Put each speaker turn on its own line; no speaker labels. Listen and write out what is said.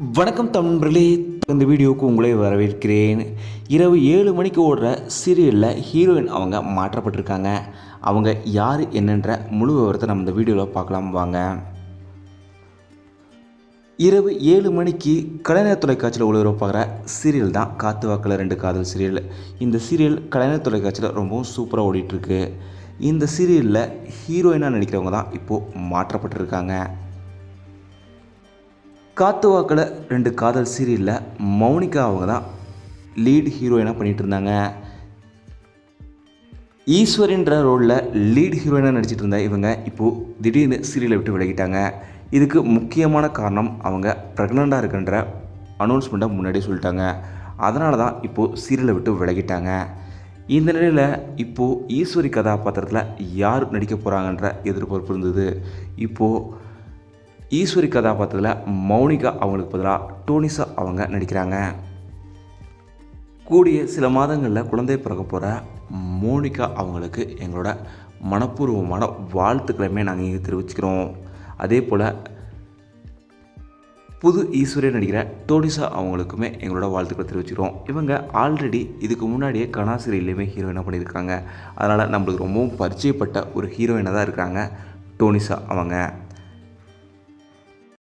வணக்கம் தமிழர்களே இந்த வீடியோவுக்கு உங்களை வரவேற்கிறேன். இரவு ஏழு மணிக்கு ஓடுற சீரியலில் ஹீரோயின் அவங்க மாற்றப்பட்டிருக்காங்க. அவங்க யார் என்னன்ற முழு விவரத்தை நம்ம இந்த வீடியோவில் பார்க்கலாம் வாங்க. இரவு ஏழு மணிக்கு கலைஞர் தொலைக்காட்சியில் ஒளிபரப்பாகிற சீரியல் தான் காத்து வாக்கில் ரெண்டு காதல் சீரியல் இந்த சீரியல் கலைஞர் தொலைக்காட்சியில் ரொம்பவும் சூப்பராக ஓடிட்டுருக்கு இந்த சீரியலில் ஹீரோயினாக நடிக்கிறவங்க தான் இப்போது மாற்றப்பட்டிருக்காங்க. காத்து வாக்கில் ரெண்டு காதல் சீரியலில் மௌனிகா அவங்க தான் லீட் ஹீரோயினாக பண்ணிகிட்டு இருந்தாங்க ஈஸ்வரின்ற ரோலில் லீட் ஹீரோயினாக நடிச்சிட்டு இருந்த இவங்க இப்போது திடீர்னு சீரியலை விட்டு விலகிட்டாங்க. இதுக்கு முக்கியமான காரணம் அவங்க ப்ரெக்னெண்ட்டாக இருக்குன்ற அனௌன்ஸ்மெண்ட்டை முன்னாடியே சொல்லிட்டாங்க. அதனால தான் இப்போது சீரியலை விட்டு விலகிட்டாங்க. இந்த நிலையில் இப்போது ஈஸ்வரி கதாபாத்திரத்தில் யார் நடிக்க போகிறாங்கன்ற எதிர்பார்ப்பு இருந்தது. இப்போது ஈஸ்வரி கதாபாத்திரத்தில் மௌனிகா அவங்களுக்கு பதிலாக டோனிசா அவங்க நடிக்கிறாங்க. கூடிய சில மாதங்களில் குழந்தை பிறக்க போகிற மோனிகா அவங்களுக்கு எங்களோட மனப்பூர்வமான வாழ்த்துக்களுமே நாங்கள் இங்கே தெரிவிச்சுக்கிறோம். அதே போல் புது ஈஸ்வரியன் நடிக்கிற டோனிசா அவங்களுக்குமே எங்களோட வாழ்த்துக்களை தெரிவிச்சுக்கிறோம். இவங்க ஆல்ரெடி இதுக்கு முன்னாடியே கனாசிரியிலையுமே ஹீரோயினாக பண்ணியிருக்காங்க. அதனால் நம்மளுக்கு ரொம்பவும் பரிச்சயப்பட்ட ஒரு ஹீரோயினாக தான் இருக்காங்க டோனிசா அவங்க.